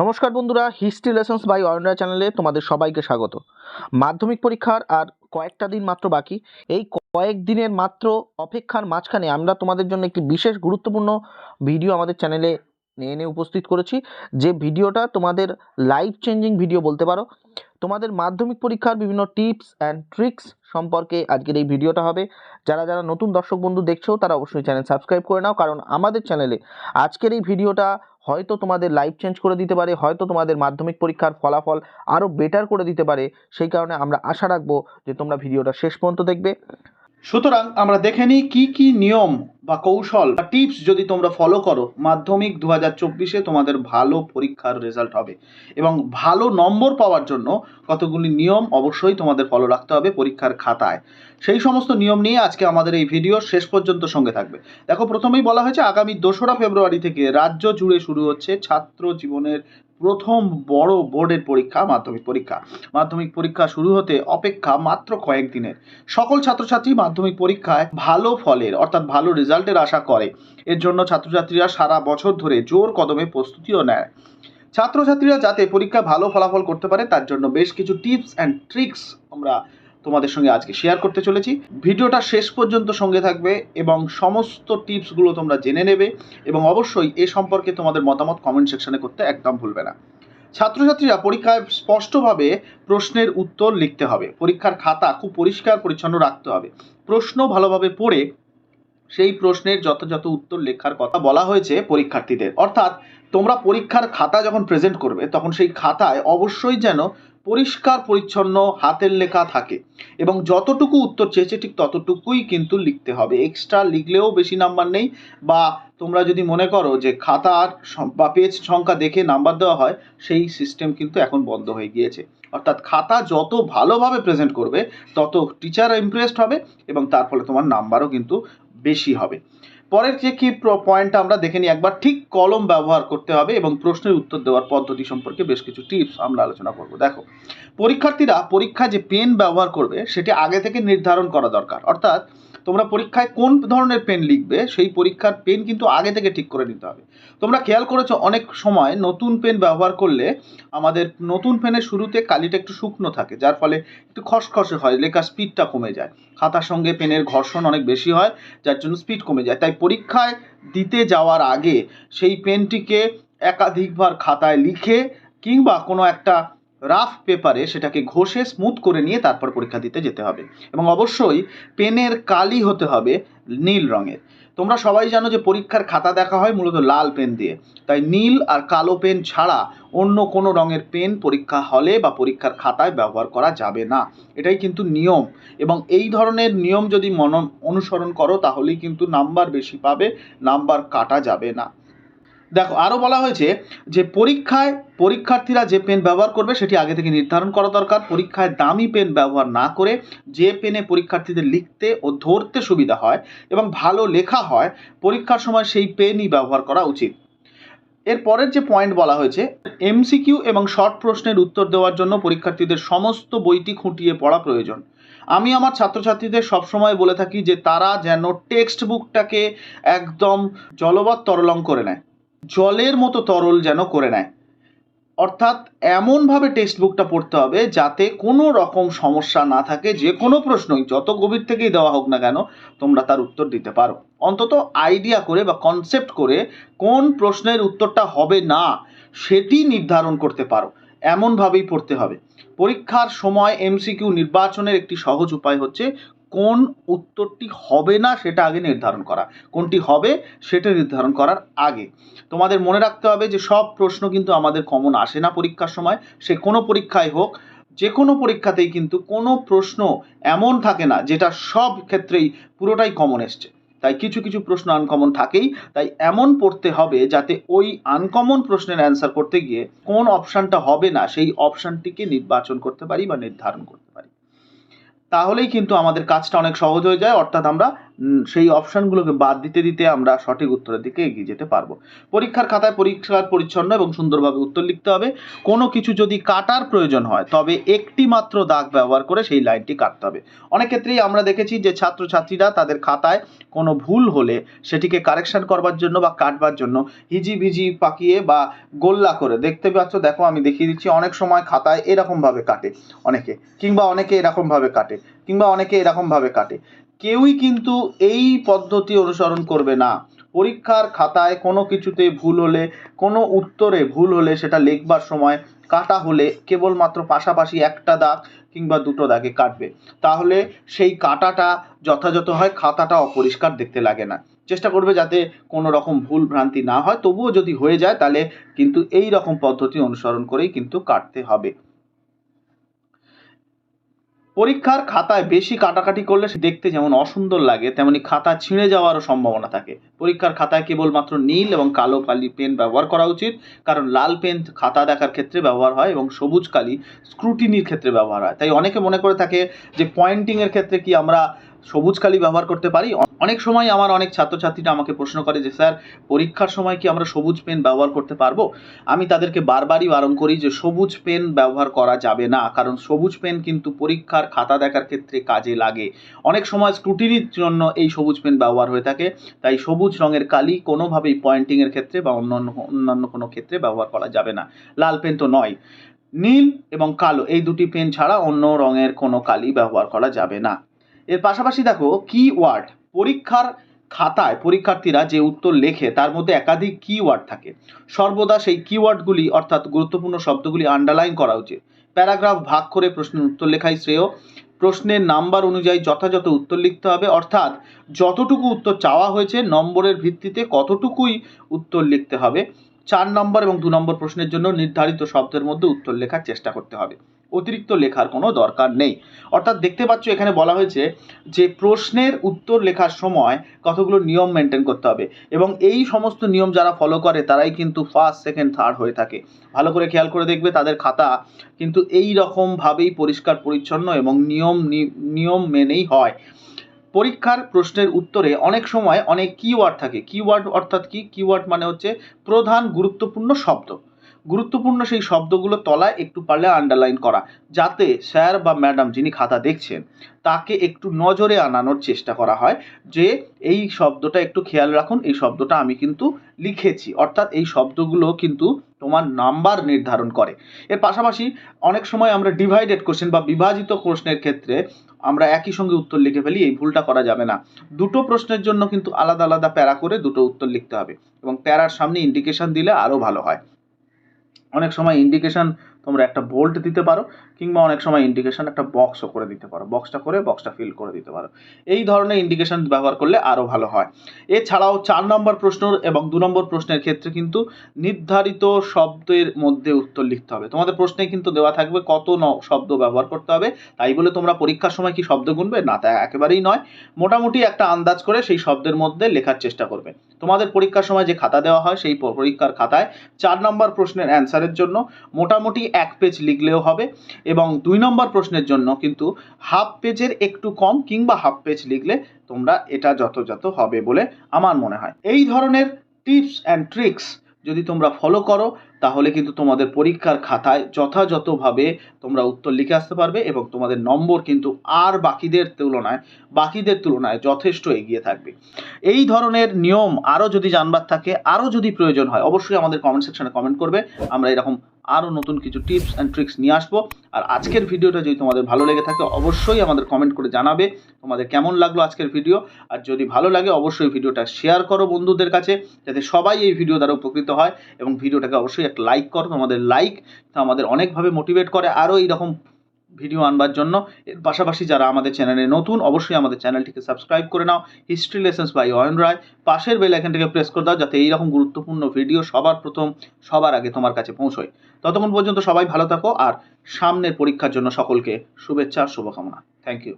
নমস্কার বন্ধুরা history lessons by Aranya চ্যানেলে তোমাদের সবাইকে স্বাগত। মাধ্যমিক পরীক্ষার আর কয়েকটা দিন মাত্র বাকি। এই কয়েক দিনের মাত্র অপেক্ষার মাঝখানে আমরা তোমাদের জন্য একটি বিশেষ গুরুত্বপূর্ণ ভিডিও আমাদের চ্যানেলে এনে উপস্থিত করেছি। যে ভিডিওটা তোমাদের লাইফ চেঞ্জিং ভিডিও বলতে পারো, তোমাদের মাধ্যমিক পরীক্ষার বিভিন্ন টিপস অ্যান্ড ট্রিক্স সম্পর্কে আজকের এই ভিডিওটা হবে। যারা যারা নতুন দর্শক বন্ধু দেখছ, তারা অবশ্যই চ্যানেল সাবস্ক্রাইব করে নাও, কারণ আমাদের চ্যানেলে আজকের এই ভিডিওটা হয়তো তোমাদের লাইফ চেঞ্জ করে দিতে পারে, হয়তো তোমাদের মাধ্যমিক পরীক্ষার ফলাফল আরও বেটার করে দিতে পারে, সেই কারণে আমরা আশা রাখব যে তোমরা ভিডিওটা শেষ পর্যন্ত দেখবে। সুতরাং আমরা দেখে নিই কি কি নিয়ম বা কৌশল বা টিপস যদি তোমরা ফলো করো, মাধ্যমিক দু হাজার চব্বিশে তোমাদের ভালো পরীক্ষার রেজাল্ট হবে। এবং ভালো নম্বর পাওয়ার জন্য কতগুলি নিয়ম অবশ্যই তোমাদের ফলো রাখতে হবে পরীক্ষার খাতায়। সেই সমস্ত নিয়ম নিয়ে আজকে আমাদের এই ভিডিও শেষ পর্যন্ত সঙ্গে থাকবে। দেখো, প্রথমেই বলা হয়েছে, আগামী দোসরা ফেব্রুয়ারি থেকে রাজ্য জুড়ে শুরু হচ্ছে ছাত্র জীবনের প্রথম বড় বোর্ডের পরীক্ষা, মাধ্যমিক পরীক্ষা। মাধ্যমিক পরীক্ষা শুরু হতে অপেক্ষা মাত্র কয়েকদিনের সকল ছাত্রছাত্রী মাধ্যমিক পরীক্ষায় ভালো ফলের, অর্থাৎ ভালো রেজাল্টের আশা করে। এর জন্য ছাত্রছাত্রীরা সারা বছর ধরে জোর কদমে প্রস্তুতিও নেয়। ছাত্রছাত্রীরা যাতে পরীক্ষা ভালো ফলাফল করতে পারে, তার জন্য বেশ কিছু টিপস অ্যান্ড ট্রিক্স আমরা তোমাদের সঙ্গে আজকে শেয়ার করতে চলেছি। ভিডিওটা শেষ পর্যন্ত সঙ্গে থাকবে এবং সমস্ত টিপসগুলো তোমরা জেনে নেবে এবং অবশ্যই এ সম্পর্কে তোমাদের মতামত কমেন্ট সেকশনে করতে একদম ভুলবে না। ছাত্রছাত্রীরা পরীক্ষায় স্পষ্টভাবে প্রশ্নের উত্তর লিখতে হবে। পরীক্ষার খাতা খুব পরিষ্কার পরিচ্ছন্ন রাখতে হবে। প্রশ্ন ভালোভাবে পড়ে সেই প্রশ্নের যথাযথ উত্তর লেখার কথা বলা হয়েছে পরীক্ষার্থীদের। অর্থাৎ তোমরা পরীক্ষার খাতা যখন প্রেজেন্ট করবে, তখন সেই খাতায় অবশ্যই যেন পরিষ্কার পরিচ্ছন্ন হাতের লেখা থাকে এবং যতটুকু উত্তর চেয়েছে ঠিক ততটুকুই কিন্তু লিখতে হবে। এক্সট্রা লিখলেও বেশি নাম্বার নেই বা তোমরা যদি মনে করো যে খাতার বা পেজ সংখ্যা দেখে নাম্বার দেওয়া হয়, সেই সিস্টেম কিন্তু এখন বন্ধ হয়ে গিয়েছে। অর্থাৎ খাতা যত ভালোভাবে প্রেজেন্ট করবে, তত টিচার ইমপ্রেসড হবে এবং তার ফলে তোমার নাম্বারও কিন্তু বেশি হবে। পরের যে কি পয়েন্টটা আমরা দেখে নিই, একবার ঠিক কলম ব্যবহার করতে হবে এবং প্রশ্নের উত্তর দেওয়ার পদ্ধতি সম্পর্কে বেশ কিছু টিপস আমরা আলোচনা করব। দেখো, পরীক্ষার্থীরা পরীক্ষা যে পেন ব্যবহার করবে, সেটি আগে থেকে নির্ধারণ করা দরকার। অর্থাৎ তোমরা পরীক্ষায় কোন ধরনের পেন লিখবে, সেই পরীক্ষার পেন কিন্তু আগে থেকে ঠিক করে নিতে হবে। তোমরা খেয়াল করেছ, অনেক সময় নতুন পেন ব্যবহার করলে আমাদের নতুন পেনের শুরুতে কালিটা একটু শুকনো থাকে, যার ফলে একটু খসখসে হয়, লেখার স্পিডটা কমে যায়। খাতার সঙ্গে পেনের ঘর্ষণ অনেক বেশি হয়, যার জন্য স্পিড কমে যায়। তাই পরীক্ষায় দিতে যাওয়ার আগে সেই পেনটিকে একাধিকবার খাতায় লিখে কিংবা কোনো একটা রাফ পেপারে সেটাকে ঘষে স্মুথ করে নিয়ে তারপর পরীক্ষা দিতে যেতে হবে। এবং অবশ্যই পেনের কালি হতে হবে নীল রঙের। তোমরা সবাই জানো যে পরীক্ষার খাতা দেখা হয় মূলত লাল পেন দিয়ে। তাই নীল আর কালো পেন ছাড়া অন্য কোনো রঙের পেন পরীক্ষা হলে বা পরীক্ষার খাতায় ব্যবহার করা যাবে না। এটাই কিন্তু নিয়ম। এবং এই ধরনের নিয়ম যদি মন অনুসরণ করো তাহলেই কিন্তু নাম্বার বেশি পাবে, নাম্বার কাটা যাবে না। দেখো আরও বলা হয়েছে যে পরীক্ষায় পরীক্ষার্থীরা যে পেন ব্যবহার করবে সেটি আগে থেকে নির্ধারণ করা দরকার। পরীক্ষায় দামি পেন ব্যবহার না করে যে পেনে পরীক্ষার্থীদের লিখতে ও ধরতে সুবিধা হয় এবং ভালো লেখা হয়, পরীক্ষার সময় সেই পেনই ব্যবহার করা উচিত। এর পরের যে পয়েন্ট বলা হয়েছে এমসিকিউ এবং শর্ট প্রশ্নের উত্তর দেওয়ার জন্য পরীক্ষার্থীদের সমস্ত বইটি খুঁটিয়ে পড়া প্রয়োজন। আমি আমার ছাত্রছাত্রীদের সবসময় বলে থাকি যে তারা যেন টেক্সট বুকটাকে একদম জলবৎ তরলং করে নেয়। জলের মতো তরল যেন করে নেয়। অর্থাৎ এমনভাবে টেক্সট বুকটা পড়তে হবে যাতে কোনো রকম সমস্যা না থাকে, যে কোনো প্রশ্নই, যত গভীর থেকেই দেওয়া হোক না কেন, তোমরা তার উত্তর দিতে পারো। অন্তত আইডিয়া করে বা কনসেপ্ট করে কোন প্রশ্নের উত্তরটা হবে না, সেটি নির্ধারণ করতে পারো। এমনভাবেই পড়তে হবে। পরীক্ষার সময় এমসিকিউ নির্বাচনের একটি সহজ উপায় হচ্ছে কোন উত্তরটি হবে না সেটা আগে নির্ধারণ করা। কোনটি হবে সেটা নির্ধারণ করার আগে। তোমাদের মনে রাখতে হবে যে সব প্রশ্ন কিন্তু আমাদের কমন আসে না পরীক্ষার সময়। সে কোনো পরীক্ষায় হোক, যে কোনো পরীক্ষাতেই কিন্তু কোনো প্রশ্ন এমন থাকে না যেটা সব ক্ষেত্রেই পুরোটাই কমন এসছে। তাই কিছু কিছু প্রশ্ন আনকমন থাকেই, তাই এমন পড়তে হবে যাতে ওই আনকমন প্রশ্নের অ্যান্সার করতে গিয়ে কোন অপশানটা হবে না, সেই অপশানটিকে নির্বাচন করতে পারি বা নির্ধারণ করতে পারি। তাহলেই কিন্তু আমাদের কাজটা অনেক সহজ হয়ে যায়, অর্থাৎ আমরা সেই অপশানগুলোকে বাদ দিতে দিতে আমরা সঠিক উত্তরের দিকে এগিয়ে যেতে পারব। পরীক্ষার খাতায় পরিষ্কার পরিচ্ছন্ন এবং সুন্দরভাবে উত্তর লিখতে হবে। কোনো কিছু যদি কাটার প্রয়োজন হয়, তবে একটি মাত্র দাগ ব্যবহার করে সেই লাইনটি কাটতে হবে। অনেক ক্ষেত্রেই আমরা দেখেছি যে ছাত্রছাত্রীরা তাদের খাতায় কোনো ভুল হলে সেটিকে কারেকশন করবার জন্য বা কাটবার জন্য হিজি ভিজি পাকিয়ে বা গোল্লা করে দেখতে পাচ্ছ, দেখো আমি দেখিয়ে দিচ্ছি অনেক সময় খাতায় এরকমভাবে কাটে অনেকে, কিংবা অনেকে এরকমভাবে কাটে, কিংবা অনেকে এরকমভাবে কাটে। কেউই কিন্তু এই পদ্ধতি অনুসরণ করবে না। পরীক্ষার খাতায় কোনো কিছুতে ভুল হলে, কোনো উত্তরে ভুল হলে সেটা লিখবার সময় কাটা হলে কেবলমাত্র পাশাপাশি একটা দাগ কিংবা দুটো দাগে কাটবে। তাহলে সেই কাটাটা যথাযথ হয়, খাতাটা অপরিষ্কার দেখতে লাগে না। চেষ্টা করবে যাতে কোনো রকম ভুল ভ্রান্তি না হয়। তবুও যদি হয়ে যায় তাহলে কিন্তু এই রকম পদ্ধতি অনুসরণ করেই কিন্তু কাটতে হবে। পরীক্ষার খাতায় বেশি কাটাকাটি করলে দেখতে যেমন অসুন্দর লাগে, তেমনি খাতা ছিঁড়ে যাওয়ারও সম্ভাবনা থাকে। পরীক্ষার খাতায় কেবলমাত্র নীল এবং কালো কালি পেন ব্যবহার করা উচিত, কারণ লাল পেন খাতা দেখার ক্ষেত্রে ব্যবহার হয় এবং সবুজ কালি স্ক্রুটিনির ক্ষেত্রে ব্যবহার হয়। তাই অনেকে মনে করে থাকে যে পয়েন্টিংয়ের ক্ষেত্রে কি আমরা সবুজ কালি ব্যবহার করতে পারি। অনেক সময় আমার অনেক ছাত্রছাত্রীরা আমাকে প্রশ্ন করে যে, স্যার, পরীক্ষার সময় কি আমরা সবুজ পেন ব্যবহার করতে পারব? আমি তাদেরকে বারবারই বারণ করি যে, সবুজ পেন ব্যবহার করা যাবে না, কারণ সবুজ পেন কিন্তু পরীক্ষার খাতা দেখার ক্ষেত্রে কাজে লাগে। অনেক সময় স্ক্রুটিনির জন্য এই সবুজ পেন ব্যবহার হয়ে থাকে। তাই সবুজ রঙের কালি কোনোভাবেই পয়েন্টিংয়ের ক্ষেত্রে বা অন্যান্য অন্যান্য কোনো ক্ষেত্রে ব্যবহার করা যাবে না। লাল পেন তো নয়। নীল এবং কালো, এই দুটি পেন ছাড়া অন্য রঙের কোনো কালি ব্যবহার করা যাবে না। এর পাশাপাশি দেখো কিওয়ার্ড পরীক্ষার খাতায় পরীক্ষার্থীরা যে উত্তর লেখে, তার মধ্যে একাধিক কিওয়ার্ড থাকে। সর্বদা সেই কিওয়ার্ডগুলি অর্থাৎ গুরুত্বপূর্ণ শব্দগুলি আন্ডারলাইন করা উচিত। প্যারাগ্রাফ ভাগ করে প্রশ্নের উত্তর লেখাই শ্রেয়। প্রশ্নের নাম্বার অনুযায়ী যথাযথ উত্তর লিখতে হবে, অর্থাৎ যতটুকু উত্তর চাওয়া হয়েছে, নম্বরের ভিত্তিতে কতটুকুই উত্তর লিখতে হবে। চার নম্বর এবং দু নম্বর প্রশ্নের জন্য নির্ধারিত শব্দের মধ্যে উত্তর লেখার চেষ্টা করতে হবে। অতিরিক্ত লেখার কোনো দরকার নেই। অর্থাৎ দেখতে পাচ্ছ এখানে বলা হয়েছে যে প্রশ্নের উত্তর লেখার সময় কতগুলো নিয়ম মেনটেন করতে হবে এবং এই সমস্ত নিয়ম যারা ফলো করে তারাই কিন্তু ফার্স্ট সেকেন্ড থার্ড হয়ে থাকে। ভালো করে খেয়াল করে দেখবে তাদের খাতা কিন্তু এই রকমভাবেই পরিষ্কার, পরিচ্ছন্ন এবং নিয়ম নিয়ম মেনেই হয়। পরীক্ষার প্রশ্নের উত্তরে অনেক সময় অনেক কিওয়ার্ড থাকে। কিওয়ার্ড অর্থাৎ কি? কিওয়ার্ড মানে হচ্ছে প্রধান গুরুত্বপূর্ণ শব্দ। গুরুত্বপূর্ণ সেই শব্দগুলো তলায় একটু পারলে আন্ডারলাইন করা, যাতে স্যার বা ম্যাডাম যিনি খাতা দেখছেন, তাকে একটু নজরে আনানোর চেষ্টা করা হয় যে এই শব্দটা একটু খেয়াল রাখুন, এই শব্দটা আমি কিন্তু লিখেছি। অর্থাৎ এই শব্দগুলো কিন্তু তোমার নাম্বার নির্ধারণ করে। এর পাশাপাশি অনেক সময় আমরা ডিভাইডেড কোশ্চেন বা বিভাজিত প্রশ্নের ক্ষেত্রে আমরা একই সঙ্গে উত্তর লিখে ফেলি, এই ভুলটা করা যাবে না। দুটো প্রশ্নের জন্য কিন্তু আলাদা আলাদা প্যারা করে দুটো উত্তর লিখতে হবে এবং প্যারার সামনে ইন্ডিকেশন দিলে আরও ভালো হয়। অনেক সময় ইন্ডিকেশন তোমরা একটা বোল্ট দিতে পারো। কিংবা অনেক সময় ইন্ডিকেশন একটা বক্সও করে দিতে পারো। বক্সটা করে বক্সটা ফিল করে দিতে পারো। এই ধরনের ইন্ডিকেশন ব্যবহার করলে আরও ভালো হয়। এছাড়াও চার নম্বর প্রশ্ন এবং দু নম্বর প্রশ্নের ক্ষেত্রে কিন্তু নির্ধারিত শব্দের মধ্যে উত্তর লিখতে হবে। তোমাদের প্রশ্নে কিন্তু দেওয়া থাকবে কত ন- শব্দ ব্যবহার করতে হবে। তাই বলে তোমরা পরীক্ষার সময় কি শব্দ গুনবে? না, তা একেবারেই নয়। মোটামুটি একটা আন্দাজ করে সেই শব্দের মধ্যে লেখার চেষ্টা করবে। তোমাদের পরীক্ষার সময় যে খাতা দেওয়া হয়, সেই পরীক্ষার খাতায় চার নম্বর প্রশ্নের অ্যান্সারের জন্য মোটামুটি এক পেজ লিখলেও হবে। এবং দুই নম্বর প্রশ্নের জন্য কিন্তু হাফ পেজের একটু কম কিংবা হাফ পেজ লিখলে তোমরা এটা যথাযথ হবে বলে আমার মনে হয়। এই ধরনের টিপস অ্যান্ড ট্রিক্স যদি তোমরা ফলো করো, তাহলে কিন্তু তোমাদের পরীক্ষার খাতায় যথাযথভাবে তোমরা উত্তর লিখে আসতে পারবে এবং তোমাদের নম্বর কিন্তু আর বাকিদের তুলনায় বাকিদের তুলনায় যথেষ্ট এগিয়ে থাকবে। এই ধরনের নিয়ম আরও যদি জানবার থাকে, আরও যদি প্রয়োজন হয়, অবশ্যই আমাদের কমেন্ট সেকশনে কমেন্ট করবে। আমরা এরকম আরও নতুন কিছু টিপস অ্যান্ড ট্রিক্স নিয়ে আসব। আর আজকের ভিডিওটা যদি তোমাদের ভালো লেগে থাকে, অবশ্যই আমাদের কমেন্ট করে জানাবে তোমাদের কেমন লাগল আজকের ভিডিও আর যদি ভালো লাগে, অবশ্যই ভিডিওটা শেয়ার করো বন্ধুদের কাছে, যাতে সবাই এই ভিডিও দ্বারা উপকৃত হয়। এবং ভিডিওটাকে অবশ্যই একটা লাইক করো, তোমাদের লাইক তো আমাদের অনেকভাবে মোটিভেট করে। আরও এইরকম ভিডিও আনবার জন্য। এর পাশাপাশি যারা আমাদের চ্যানেলে নতুন, অবশ্যই আমাদের চ্যানেলটিকে সাবস্ক্রাইব করে নাও। History lessons by Ayan Roy. পাশের বেল আইকনটিকে প্রেস করে দাও, যাতে এইরকম গুরুত্বপূর্ণ ভিডিও সবার প্রথম, সবার আগে তোমার কাছে পৌঁছয়। ততক্ষণ পর্যন্ত সবাই ভালো থাকো, আর সামনের পরীক্ষার জন্য সকলকে শুভেচ্ছা, শুভকামনা। Thank you